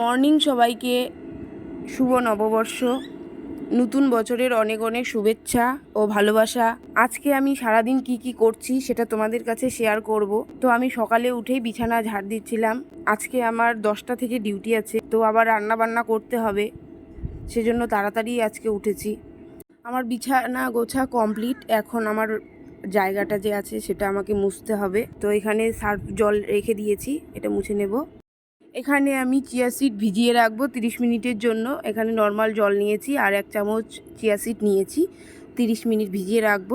Morning সবাইকে শুভ নববর্ষ। নতুন বছরের অনেক অনেক শুভেচ্ছা ও ভালোবাসা। আজকে আমি সারাদিন কি কি করছি সেটা তোমাদের কাছে শেয়ার করব। তো আমি সকালে উঠেই বিছানা ঝাড় দিচ্ছিলাম। আজকে আমার দশটা থেকে ডিউটি আছে, তো আবার রান্না বান্না করতে হবে। সেজন্য তাড়াতাড়ি আজকে উঠেছি। আমার বিছানা গোছা কমপ্লিট এখন আমার জায়গাটা যে আছে সেটা আমাকে মুছতে হবে। তো এখানে সার্ফ জল রেখে দিয়েছি, এটা মুছে নেব। এখানে আমি চিয়া সিড ভিজিয়ে রাখব তিরিশ মিনিটের জন্য। এখানে নর্মাল জল নিয়েছি আর এক চামচ চিয়া সিড নিয়েছি, তিরিশ মিনিট ভিজিয়ে রাখব।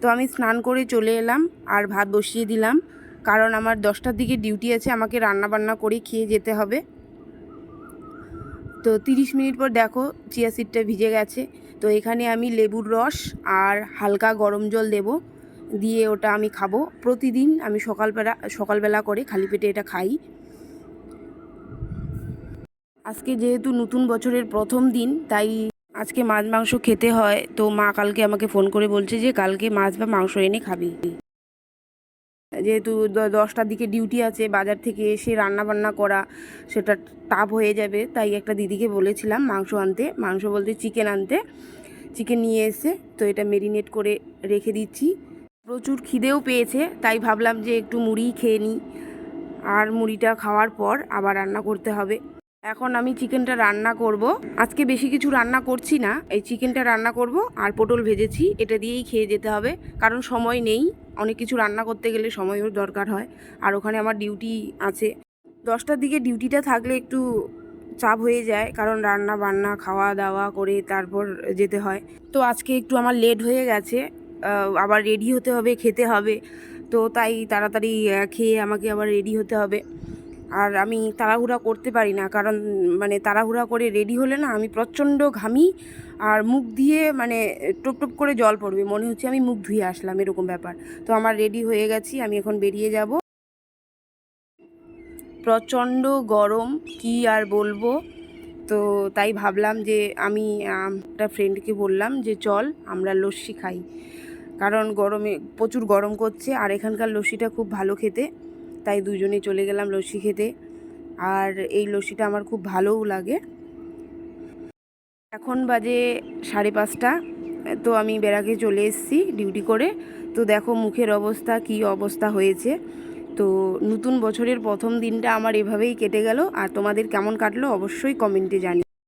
তো আমি স্নান করে চলে এলাম আর ভাত বসিয়ে দিলাম, কারণ আমার দশটার দিকে ডিউটি আছে, আমাকে রান্না বান্না করে খেয়ে যেতে হবে। তো তিরিশ মিনিট পর দেখো চিয়া সিডটা ভিজে গেছে। তো এখানে আমি লেবুর রস আর হালকা গরম জল দেব, দিয়ে ওটা আমি খাব। প্রতিদিন আমি সকালবেলা সকালবেলা করে খালি পেটে এটা খাই। আজকে যেহেতু নতুন বছরের প্রথম দিন, তাই আজকে মাছ মাংস খেতে হয়। তো মা কালকে আমাকে ফোন করে বলছে যে, কালকে মাছ বা মাংস এনে খাবি। যেহেতু দশটার দিকে ডিউটি আছে, বাজার থেকে এসে রান্না বান্না করা, সেটা টাফ হয়ে যাবে। তাই একটা দিদিকে বলেছিলাম মাংস আনতে। মাংস বলতে চিকেন আনতে। চিকেন নিয়ে এসে তো এটা মেরিনেট করে রেখে দিচ্ছি। প্রচুর খিদেও পেয়েছে, তাই ভাবলাম যে একটু মুড়ি খেয়ে নিই। আর মুড়িটা খাওয়ার পর আবার রান্না করতে হবে। এখন আমি চিকেনটা রান্না করব। আজকে বেশি কিছু রান্না করছি না। এই চিকেনটা রান্না করব আর পটল ভেজেছি। এটা দিয়েই খেয়ে যেতে হবে। কারণ সময় নেই। অনেক কিছু রান্না করতে গেলে সময়ও দরকার হয়। আর ওখানে আমার ডিউটি আছে। দশটার দিকে ডিউটিটা থাকলে একটু চাপ হয়ে যায়। কারণ রান্না বান্না, খাওয়া দাওয়া করে তারপর যেতে হয়। তো আজকে একটু আমার লেট হয়ে গেছে। আবার রেডি হতে হবে, খেতে হবে। তো তাই তাড়াতাড়ি খেয়ে আমাকে আবার রেডি হতে হবে। আর আমি তাড়াহুড়া করতে পারি না, কারণ মানে তাড়াহুড়া করে রেডি হলে না আমি প্রচণ্ড ঘামি আর মুখ দিয়ে মানে টপ টপ করে জল পড়বে, মনে হচ্ছে আমি মুখ ধুয়ে আসলাম এরকম ব্যাপার। তো আমার রেডি হয়ে গেছি, আমি এখন বেরিয়ে যাব। প্রচণ্ড গরম, কি আর বলব? তো তাই ভাবলাম যে আমি একটা ফ্রেন্ডকে বললাম যে চল আমরা লস্যি খাই। কারণ গরমে প্রচুর গরম করছে, আর এখানকার লস্যিটা খুব ভালো খেতে। তাই দুজনে চলে গেলাম লস্যি খেতে। আর এই লস্যিটা আমার খুব ভালোও লাগে। এখন বাজে সাড়ে পাঁচটা, তো আমি বেড়াকে চলে এসেছি ডিউটি করে। তো দেখো মুখের অবস্থা, কি অবস্থা হয়েছে। তো নতুন বছরের প্রথম দিনটা আমার এভাবেই কেটে গেল। আর তোমাদের কেমন কাটলো অবশ্যই কমেন্টে জানি